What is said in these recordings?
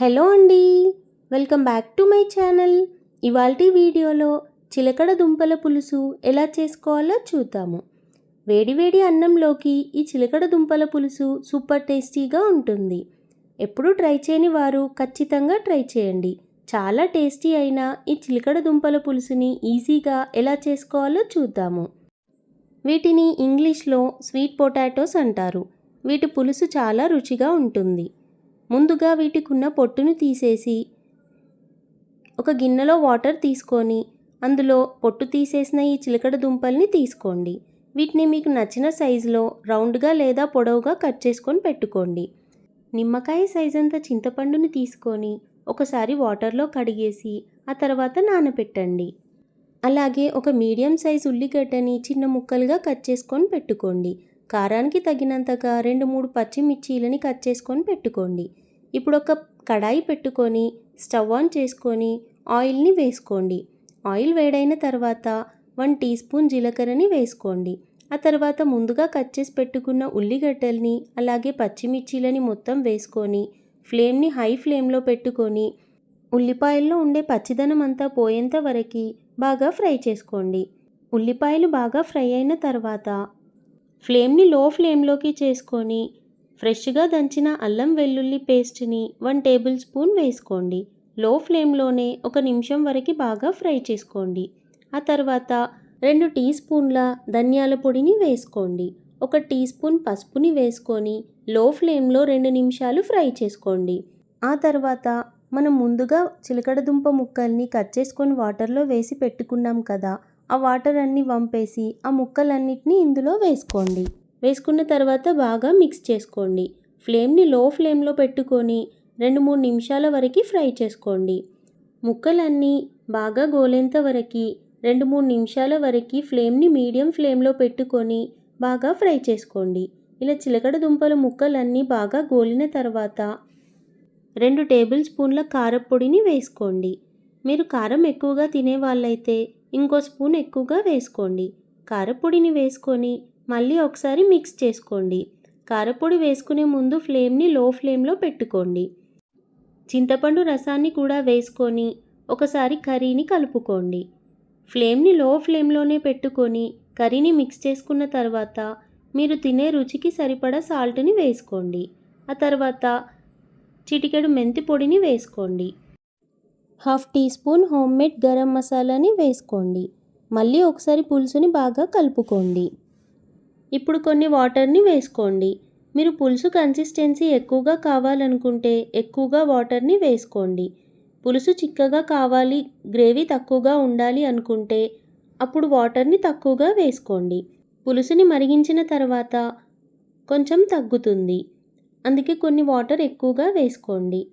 Hello అండి. Welcome back to my channel. ఇవాల్టి వీడియోలో చిలకడ దుంపల పులుసు ఎలా చేసుకోవాలో చూద్దాము. వేడివేడి అన్నంలోకి ఈ చిలకడ దుంపల పులుసు సూపర్ టేస్టీగా ఉంటుంది. ఎప్పుడూ ట్రై చేయని వారు ఖచ్చితంగా ట్రై చేయండి. చాలా టేస్టీ అయిన ఈ చిలకడ దుంపల పులుసుని ఈజీగా ఎలా చేసుకోవాలో చూద్దాము. వీటిని ఇంగ్లీష్లో స్వీట్ పొటాటోస్ అంటారు. వీటి పులుసు చాలా రుచిగా ఉంటుంది. ముందుగా వీటికున్న పొట్టును తీసేసి ఒక గిన్నెలో వాటర్ తీసుకొని అందులో పొట్టు తీసేసిన ఈ చిలకడ దుంపల్ని తీసుకోండి. వీటిని మీకు నచ్చిన సైజులో రౌండ్గా లేదా పొడవుగా కట్ చేసుకొని పెట్టుకోండి. నిమ్మకాయ సైజ్ అంత చింతపండుని తీసుకొని ఒకసారి వాటర్లో కడిగేసి ఆ తర్వాత నానబెట్టండి అలాగే ఒక మీడియం సైజ్ ఉల్లిగడ్డని చిన్న ముక్కలుగా కట్ చేసుకొని పెట్టుకోండి. కారానికి తగినంతగా రెండు మూడు పచ్చిమిర్చీలని కట్ చేసుకొని పెట్టుకోండి. ఇప్పుడు ఒక కడాయి పెట్టుకొని స్టవ్ ఆన్ చేసుకొని ఆయిల్ని వేసుకోండి. ఆయిల్ వేడైన తర్వాత వన్ టీ స్పూన్ జీలకర్రని వేసుకోండి. ఆ తర్వాత ముందుగా కట్ చేసి పెట్టుకున్న ఉల్లిగడ్డల్ని అలాగే పచ్చిమిర్చీలని మొత్తం వేసుకొని ఫ్లేమ్ని హై ఫ్లేమ్లో పెట్టుకొని ఉల్లిపాయల్లో ఉండే పచ్చిదనం అంతా పోయేంత వరకు బాగా ఫ్రై చేసుకోండి. ఉల్లిపాయలు బాగా ఫ్రై అయిన తర్వాత ఫ్లేమ్ని లో ఫ్లేమ్లోకి చేసుకొని ఫ్రెష్గా దంచిన అల్లం వెల్లుల్లి పేస్ట్ని వన్ టేబుల్ స్పూన్ వేసుకోండి. లో ఫ్లేమ్లోనే ఒక నిమిషం వరకు బాగా ఫ్రై చేసుకోండి. ఆ తర్వాత రెండు టీ స్పూన్ల ధనియాల పొడిని వేసుకోండి. ఒక టీ స్పూన్ పసుపుని వేసుకొని లో ఫ్లేమ్లో రెండు నిమిషాలు ఫ్రై చేసుకోండి. ఆ తర్వాత మనం ముందుగా చిలకడదుంప ముక్కల్ని కట్ చేసుకొని వాటర్లో వేసి పెట్టుకున్నాం కదా ఆ వాటర్ అన్నీ వంపేసి ఆ ముక్కలన్నిటినీ ఇందులో వేసుకోండి. వేసుకున్న తర్వాత బాగా మిక్స్ చేసుకోండి. ఫ్లేమ్ని లో ఫ్లేమ్లో పెట్టుకొని రెండు మూడు నిమిషాల వరకు ఫ్రై చేసుకోండి. ముక్కలన్నీ బాగా గోలేంత వరకు రెండు మూడు నిమిషాల వరకు ఫ్లేమ్ని మీడియం ఫ్లేమ్లో పెట్టుకొని బాగా ఫ్రై చేసుకోండి. ఇలా చిలకడ దుంపల ముక్కలన్నీ బాగా గోలిన తర్వాత రెండు టేబుల్ స్పూన్ల కారపొడిని వేసుకోండి. మీరు కారం ఎక్కువగా తినే వాళ్ళైతే ఇంకో స్పూన్ ఎక్కువగా వేసుకోండి. కారపొడిని వేసుకొని మళ్ళీ ఒకసారి మిక్స్ చేసుకోండి. కారపొడి వేసుకునే ముందు ఫ్లేమ్ని లో ఫ్లేమ్లో పెట్టుకోండి. చింతపండు రసాన్ని కూడా వేసుకొని ఒకసారి కర్రీని కలుపుకోండి. ఫ్లేమ్ని లో ఫ్లేమ్లోనే పెట్టుకొని కర్రీని మిక్స్ చేసుకున్న తర్వాత మీరు తినే రుచికి సరిపడా సాల్ట్ని వేసుకోండి. ఆ తర్వాత చిటికెడు మెంతి పొడిని వేసుకోండి. Half teaspoon homemade గరం మసాలాని వేసుకోండి. మళ్ళీ ఒకసారి పులుసుని బాగా కలుపుకోండి. ఇప్పుడు కొన్ని వాటర్ని వేసుకోండి. మీరు పులుసు కన్సిస్టెన్సీ ఎక్కువగా కావాలనుకుంటే ఎక్కువగా వాటర్ని వేసుకోండి. పులుసు చిక్కగా కావాలి గ్రేవీ తక్కువగా ఉండాలి అనుకుంటే అప్పుడు వాటర్ని తక్కువగా వేసుకోండి. పులుసుని మరిగించిన తర్వాత కొంచెం తగ్గుతుంది. అందుకే కొన్ని వాటర్ ఎక్కువగా వేసుకోండి.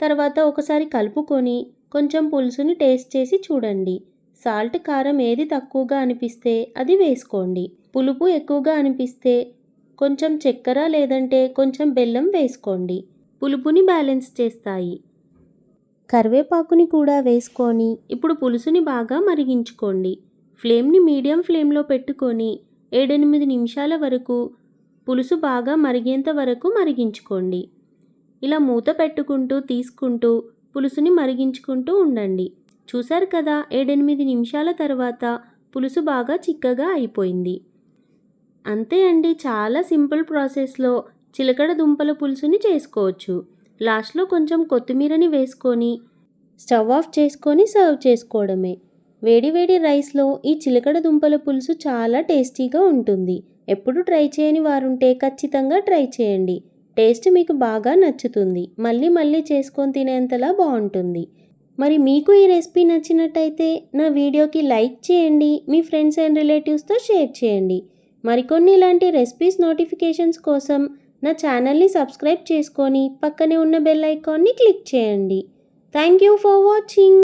తర్వాత ఒకసారి కలుపుకొని కొంచెం పులుసుని టేస్ట్ చేసి చూడండి. సాల్ట్ కారం ఏది తక్కువగా అనిపిస్తే అది వేసుకోండి. పులుపు ఎక్కువగా అనిపిస్తే కొంచెం చక్కెర లేదంటే కొంచెం బెల్లం వేసుకోండి. పులుపుని బ్యాలెన్స్ చేస్తాయి. కరివేపాకుని కూడా వేసుకొని ఇప్పుడు పులుసుని బాగా మరిగించుకోండి. ఫ్లేమ్ని మీడియం ఫ్లేమ్లో పెట్టుకొని ఏడెనిమిది నిమిషాల వరకు పులుసు బాగా మరిగేంత వరకు మరిగించుకోండి. ఇలా మూత పెట్టుకుంటూ తీసుకుంటూ పులుసుని మరిగించుకుంటూ ఉండండి. చూశారు కదా ఏడెనిమిది నిమిషాల తర్వాత పులుసు బాగా చిక్కగా అయిపోయింది. అంతే అండి చాలా సింపుల్ ప్రాసెస్లో చిలకడ దుంపల పులుసుని చేసుకోవచ్చు. లాస్ట్లో కొంచెం కొత్తిమీరని వేసుకొని స్టవ్ ఆఫ్ చేసుకొని సర్వ్ చేసుకోవడమే. వేడివేడి రైస్లో ఈ చిలకడ దుంపల పులుసు చాలా టేస్టీగా ఉంటుంది. ఎప్పుడు ట్రై చేయని వారుంటే ఖచ్చితంగా ట్రై చేయండి. టేస్ట్ మీకు బాగా నచ్చుతుంది. మళ్ళీ మళ్ళీ చేసుకొని తినేంతలా బాగుంటుంది. మరి మీకు ఈ రెసిపీ నచ్చినట్టయితే నా వీడియోకి లైక్ చేయండి మీ ఫ్రెండ్స్ అండ్ రిలేటివ్స్తో షేర్ చేయండి. మరికొన్ని ఇలాంటి రెసిపీస్ నోటిఫికేషన్స్ కోసం నా ఛానల్ని సబ్స్క్రైబ్ చేసుకొని పక్కనే ఉన్న బెల్ ఐకాన్ని క్లిక్ చేయండి. Thank you for watching.